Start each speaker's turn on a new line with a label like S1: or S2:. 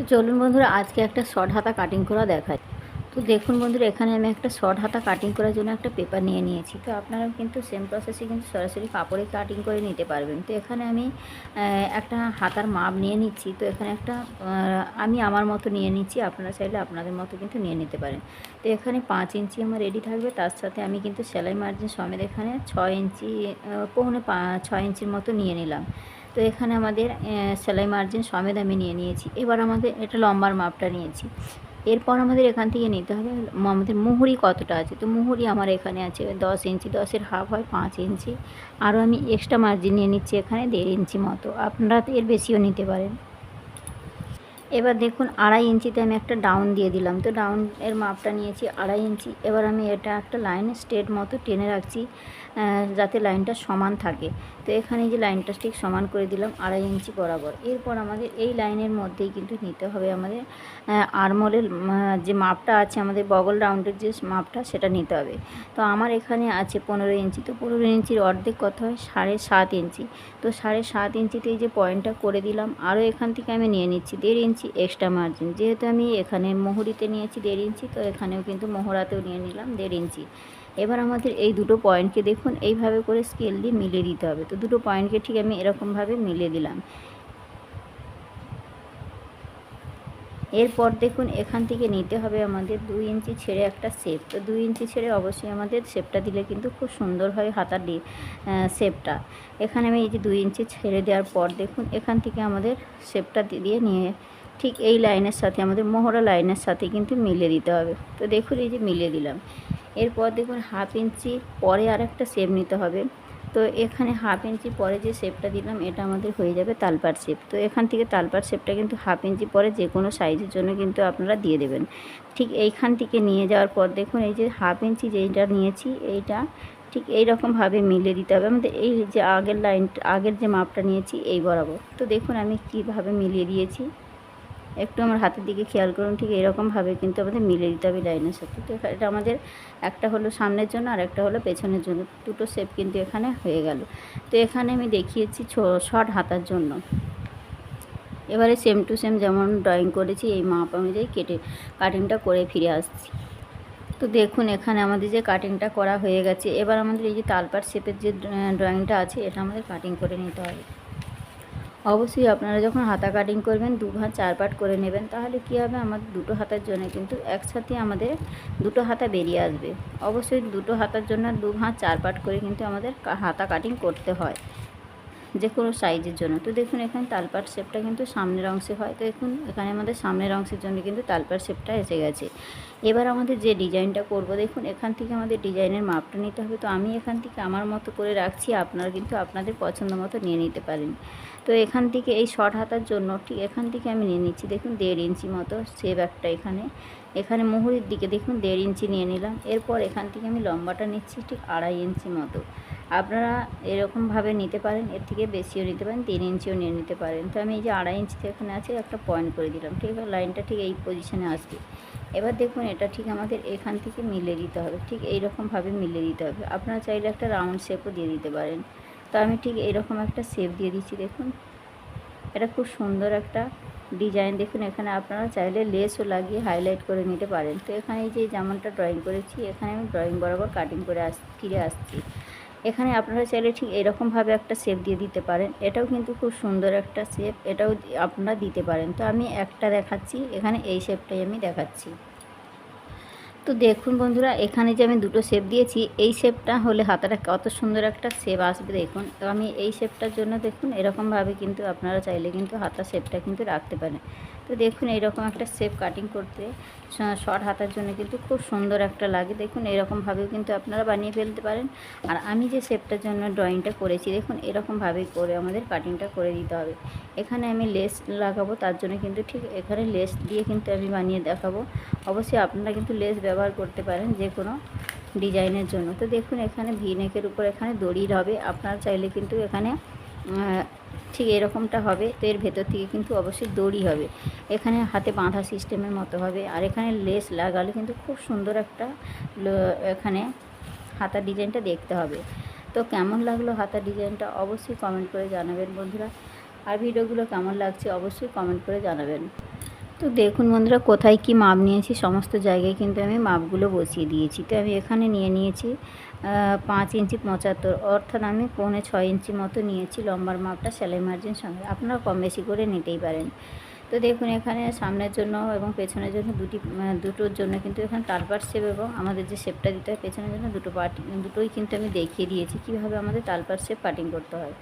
S1: তো চলুন বন্ধুরা, আজকে একটা শর্ট হাতা কাটিং করা দেখায় তো দেখুন বন্ধুরা, এখানে আমি একটা শর্ট হাতা কাটিং করার জন্য একটা পেপার নিয়ে নিয়েছি। তো আপনারা কিন্তু সেম প্রসেসে কিন্তু সরাসরি কাপড়ে কাটিং করে নিতে পারবেন। তো এখানে আমি একটা হাতার মাপ নিয়ে নিচ্ছি। তো এখানে একটা আমি আমার মতো নিয়ে নিচ্ছি। আপনারা চাইলে আপনাদের মতো কিন্তু নিয়ে নিতে পারেন। তো এখানে পাঁচ ইঞ্চি আমার রেডি থাকবে। তার সাথে আমি কিন্তু সেলাই মার্জিন সমেত এখানে ছয় ইঞ্চি পৌনে পা- ছয় ইঞ্চির মতো নিয়ে নিলাম। তো এখানে আমাদের সেলাই মার্জিন সমেত আমি নিয়ে নিয়েছি। এবার আমাদের এটা লম্বার মাপটা নিয়েছি। এরপর আমাদের এখান থেকে নিতে হবে আমাদের মুহুরি কতটা আছে? তো মুহুরি আমার এখানে আছে দশ ইঞ্চি, দশের হাফ হয় পাঁচ ইঞ্চি। আরও আমি এক্সট্রা মার্জিন নিয়ে নিচ্ছি এখানে দেড় ইঞ্চি মতো। আপনারা এর বেশিও নিতে পারেন। এবার দেখুন আড়াই ইঞ্চিতে আমি একটা ডাউন দিয়ে দিলাম। তো ডাউন এর মাপটা নিয়েছি আড়াই ইঞ্চি। এবার আমি এটা একটা লাইন স্ট্রেট মতো টেনে রাখছি যাতে লাইনটা সমান থাকে। তো এখানে যে লাইনটা ঠিক সমান করে দিলাম আড়াই ইঞ্চি বরাবর। এরপর আমাদের এই লাইনের মধ্যেই কিন্তু নিতে হবে আমাদের আরমোলের যে মাপটা আছে, আমাদের বগল রাউন্ডের যে মাপটা, সেটা নিতে হবে। তো আমার এখানে আছে পনেরো ইঞ্চি। তো পনেরো ইঞ্চির অর্ধেক কত হয়? সাড়ে সাত ইঞ্চি। তো সাড়ে সাত ইঞ্চিতে যে পয়েন্টটা করে দিলাম, আরও এখান থেকে আমি নিয়ে নিচ্ছি। দেড় ইঞ্চি এক্সট্রা মার্জিন যেহেতু আমি এখানে মোহরিতে নিয়েছি দেড় ইঞ্চি, তো এখানেও কিন্তু মোহরাতেও নিয়ে নিলাম দেড় ইঞ্চি। এবার আমাদের এই দুটো পয়েন্টকে দেখুন, এইভাবে করে স্কেল দিয়ে মিলিয়ে দিতে হবে। তো দুটো পয়েন্টকে ঠিক আমি এরকমভাবে মিলিয়ে দিলাম। এরপর দেখুন, এখান থেকে নিতে হবে আমাদের দুই ইঞ্চি ছেড়ে একটা শেপ তো দুই ইঞ্চি ছেড়ে অবশ্যই আমাদের শেপটা দিলে কিন্তু খুব সুন্দর হয় হাতার শেপটা এখানে আমি এই যে দুই ইঞ্চি ছেড়ে দেওয়ার পর দেখুন, এখান থেকে আমাদের শেপটা দিয়ে নিয়ে ঠিক এই লাইনের সাথে, আমাদের মোহরা লাইনের সাথে কিন্তু মিলিয়ে দিতে হবে। তো দেখুন এই যে মিলিয়ে দিলাম। এরপর দেখুন হাফ ইঞ্চি পরে আর একটা শেপ নিতে হবে। তো এখানে হাফ ইঞ্চি পরে যে শেপটা দিলাম, এটা আমাদের হয়ে যাবে তালপার শেপ তো এখান থেকে তালপার শেপটা কিন্তু হাফ ইঞ্চি পরে যে কোনো সাইজের জন্য কিন্তু আপনারা দিয়ে দেবেন। ঠিক এইখান থেকে নিয়ে যাওয়ার পর দেখুন এই যে হাফ ইঞ্চি যেইটা নিয়েছি, এইটা ঠিক এই রকমভাবে মিলিয়ে দিতে হবে। আমাদের এই যে আগের লাইন আগের যে মাপটা নিয়েছি, এই বরাবর। তো দেখুন আমি কীভাবে মিলিয়ে দিয়েছি। একটু আমার হাতের দিকে খেয়াল করুন, ঠিক এরকমভাবে কিন্তু আমাদের মিলে দিতে হবে লাইনের সাথে। তো এটা আমাদের একটা হলো সামনের জন্য আর একটা হলো পেছনের জন্য। দুটো শেপ কিন্তু এখানে হয়ে গেল। তো এখানে আমি দেখিয়েছি শর্ট হাতার জন্য। এবারে সেম টু সেম যেমন ড্রয়িং করেছি, এই মাপ অনুযায়ী কেটে কাটিংটা করে ফিরে আসছি। তো দেখুন এখানে আমাদের যে কাটিংটা করা হয়ে গেছে, এবার আমাদের এই যে তালপাট শেপের যে ড্রয়িংটা আছে, এটা আমাদের কাটিং করে নিতে হবে। অবশ্যই আপনারা যখন হাতা কাটিং করবেন, দু ভাঁজ চার পাট করে নেবেন, তাহলে কি হবে? আমাদের দুটো হাতার জন্য কিন্তু একসাথে আমাদের দুটো হাতা বেরিয়ে আসবে। অবশ্যই দুটো হাতার জন্য দু ভাঁজ চার পাট করে কিন্তু আমাদের হাতা কাটিং করতে হয়। যে কোনো সাইজের জন্য। তো দেখুন, এখানে তালপাট শেপটা কিন্তু সামনের অংশে হয়। তো দেখুন, এখানে আমাদের সামনের অংশের জন্য কিন্তু তালপাট শেপটা এসে গেছে। এবার আমাদের যে ডিজাইনটা করব, দেখুন, এখান থেকে আমাদের ডিজাইনের মাপটা নিতে হবে। তো আমি এখান থেকে আমার মতো করে রাখছি, আপনারা কিন্তু আপনাদের পছন্দ মতো নিয়ে নিতে পারেন। তো এখান থেকে এই শর্ট হাতার জন্য ঠিক এখান থেকে আমি নিয়ে নিচ্ছি, দেখুন, দেড় ইঞ্চি মতো সেভ একটা এখানে। এখানে মুহুরির দিকে দেখুন, দেড় ইঞ্চি নিয়ে নিলাম। এরপর এখান থেকে আমি লম্বাটা নিচ্ছি ঠিক আড়াই ইঞ্চি মতো। আপনারা এরকমভাবে নিতে পারেন, এর থেকে বেশিও নিতে পারেন, তিন ইঞ্চিও নিয়ে নিতে পারেন। তো আমি এই যে আড়াই ইঞ্চিতে এখানে আছে, একটা পয়েন্ট করে দিলাম, ঠিক আছে? লাইনটা ঠিক এই পজিশনে আসবে। এবার দেখুন, এটা ঠিক আমাদের এখান থেকে মিলে দিতে হবে, ঠিক এই রকমভাবে মিলে দিতে হবে। আপনারা চাইলে একটা রাউন্ড শেপও দিয়ে দিতে পারেন। তো আমি ঠিক এইরকম একটা শেপ দিয়ে দিচ্ছি, দেখুন। এটা খুব সুন্দর একটা ডিজাইন দেখুন, এখানে আপনারা চাইলে লেসও লাগিয়ে হাইলাইট করে নিতে পারেন। তো এখানে যে যেমনটা ড্রয়িং করেছি, এখানে আমি ড্রয়িং বরাবর কাটিং করে আস, ফিরে আসছি। এখানে আপনারা চাইলে ঠিক এরকমভাবে একটা শেপ দিয়ে দিতে পারেন। এটাও কিন্তু খুব সুন্দর একটা শেপ এটাও আপনারা দিতে পারেন। তো আমি একটা দেখাচ্ছি, এখানে এই শেপটাই আমি দেখাচ্ছি। তো দেখুন বন্ধুরা, এখানে যে আমি দুটো শেপ দিয়েছি, এই শেপটা হলে হাতাটা কত সুন্দর একটা শেপ আসবে দেখুন। তো আমি এই শেপটার জন্য দেখুন এরকমভাবে কিন্তু আপনারা চাইলে কিন্তু হাতা শেপটা কিন্তু রাখতে পারেন। তো দেখুন এইরকম একটা শেপ কাটিং করতে শর্ট হাতার জন্য কিন্তু খুব সুন্দর একটা লাগে। দেখুন এরকমভাবেও কিন্তু আপনারা বানিয়ে ফেলতে পারেন। আর আমি যে শেপটার জন্য ড্রয়িংটা করেছি, দেখুন এরকমভাবেই করে আমাদের কাটিংটা করে দিতে হবে। এখানে আমি লেস লাগাবো, তার জন্য কিন্তু ঠিক এখানে লেস দিয়ে কিন্তু আমি বানিয়ে দেখাবো। অবশ্যই আপনারা কিন্তু লেস ব্যবহার করতে পারেন যে কোনো ডিজাইনের জন্য। তো দেখুন, এখানে ভি নেকের উপর এখানে দড়ির হবে। আপনারা চাইলে কিন্তু এখানে ঠিক এরকমটা হবে। তো এর ভেতর থেকে কিন্তু অবশ্যই দড়ি হবে। এখানে হাতে বাঁধা সিস্টেমের মতো হবে। আর এখানে লেস লাগালে কিন্তু খুব সুন্দর একটা এখানে হাতার ডিজাইনটা দেখতে হবে। তো কেমন লাগল হাতার ডিজাইনটা অবশ্যই কমেন্ট করে জানাবেন বন্ধুরা। আর ভিডিওগুলো কেমন লাগছে অবশ্যই কমেন্ট করে জানাবেন। তো দেখুন বন্ধুরা, কোথায় কি মাপ নিয়েছি সমস্ত জায়গায় কিন্তু আমি মাপগুলো বসিয়ে দিয়েছি। তো আমি এখানে নিয়ে নিয়েছি পাঁচ ইঞ্চি পঁচাত্তর। অর্থাৎ আমি পৌনে ছয় ইঞ্চি মতো নিয়েছি লম্বার মাপটা সেলাই মার্জিন সঙ্গে। আপনারা কম বেশি করে নিতেই পারেন। তো দেখুন এখানে সামনের জন্য এবং পেছনের জন্য দুটি দুটোর জন্য কিন্তু এখানে তালপাট শেপ এবং আমাদের যে শেপটা দিতে হয়, পেছনের জন্য দুটো পার্ট দুটোই কিন্তু আমি দেখিয়ে দিয়েছি কীভাবে আমাদের তালপাট শেপ কাটিং করতে হয়।